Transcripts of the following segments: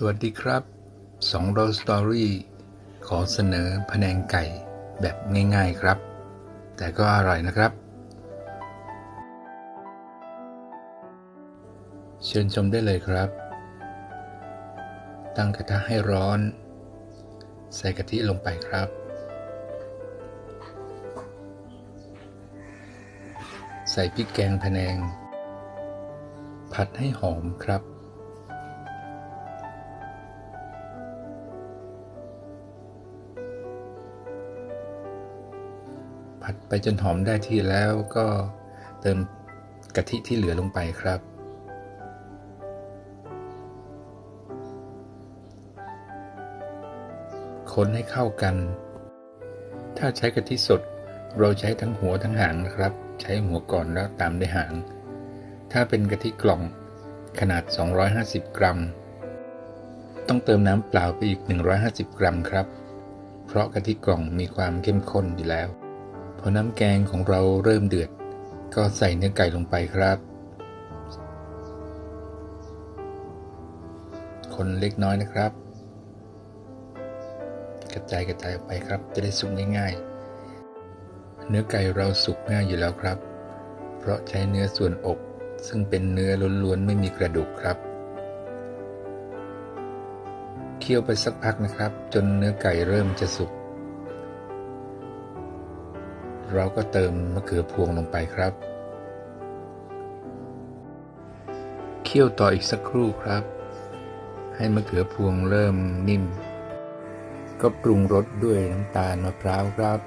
สวัสดีครับสองโรสตอรี่ขอเสนอพะแนงไก่แบบง่ายๆครับ แต่ก็อร่อยนะครับ เชิญชมได้เลยครับ ตั้งกระทะให้ร้อน ใส่กะทิลงไปครับ ใส่พริกแกงพะแนง ผัดให้หอมครับ ผัดไปจนหอมได้ที่แล้วก็เติมกะทิที่เหลือลงไปครับ คนให้เข้ากัน ถ้าใช้กะทิสดเราใช้ทั้งหัวทั้งหางนะครับ ใช้หัวก่อนแล้วตามด้วยหาง ถ้าเป็นกะทิกล่องขนาด 250 กรัม ต้องเติมน้ำเปล่าไปอีก 150 กรัมครับ เพราะกะทิกล่องมีความเข้มข้นอยู่แล้ว อน้ำแกงของเราเริ่มเดือด ก็ใส่เนื้อไก่ลงไปครับ คนเล็กน้อยนะครับ กระจายกระจายออกไปครับ จะได้สุกง่ายๆ เนื้อไก่เราสุกง่ายอยู่แล้วครับ เพราะใช้เนื้อส่วนอก ซึ่งเป็นเนื้อล้วนๆ ไม่มีกระดูกครับเคี่ยวไปสักพักนะครับ จนเนื้อไก่เริ่มจะสุก เราก็เติมมะเขือพวงลงไปครับ เคี่ยวต่ออีกสักครู่ครับ ให้มะเขือพวงเริ่มนิ่ม ก็ปรุงรสด้วยน้ำตาลมะพร้าวครับ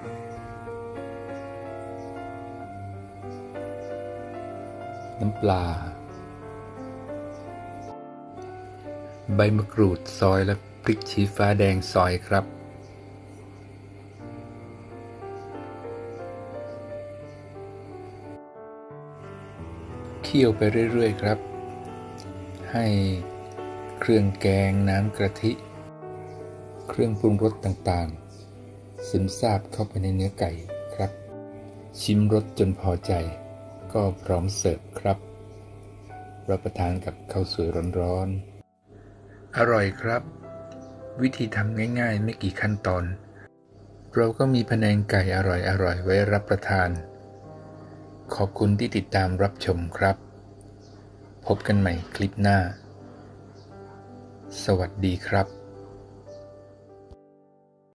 น้ำปลา ใบมะกรูดซอยและพริกชี้ฟ้าแดงซอยครับ เคี่ยวไปเรื่อยๆครับ ให้เครื่องแกงน้ำกะทิ เครื่องปรุงรสต่างๆ ซึมซาบเข้าไปในเนื้อไก่ครับ ชิมรสจนพอใจ ก็พร้อมเสิร์ฟครับ รับประทานกับข้าวสวยร้อนๆ อร่อยครับ วิธีทำง่ายๆ ไม่กี่ขั้นตอน เราก็มีพะแนงไก่อร่อยๆ ไว้รับประทาน ขอบคุณที่ติดตามรับชมครับ พบกันใหม่คลิปหน้า สวัสดีครับ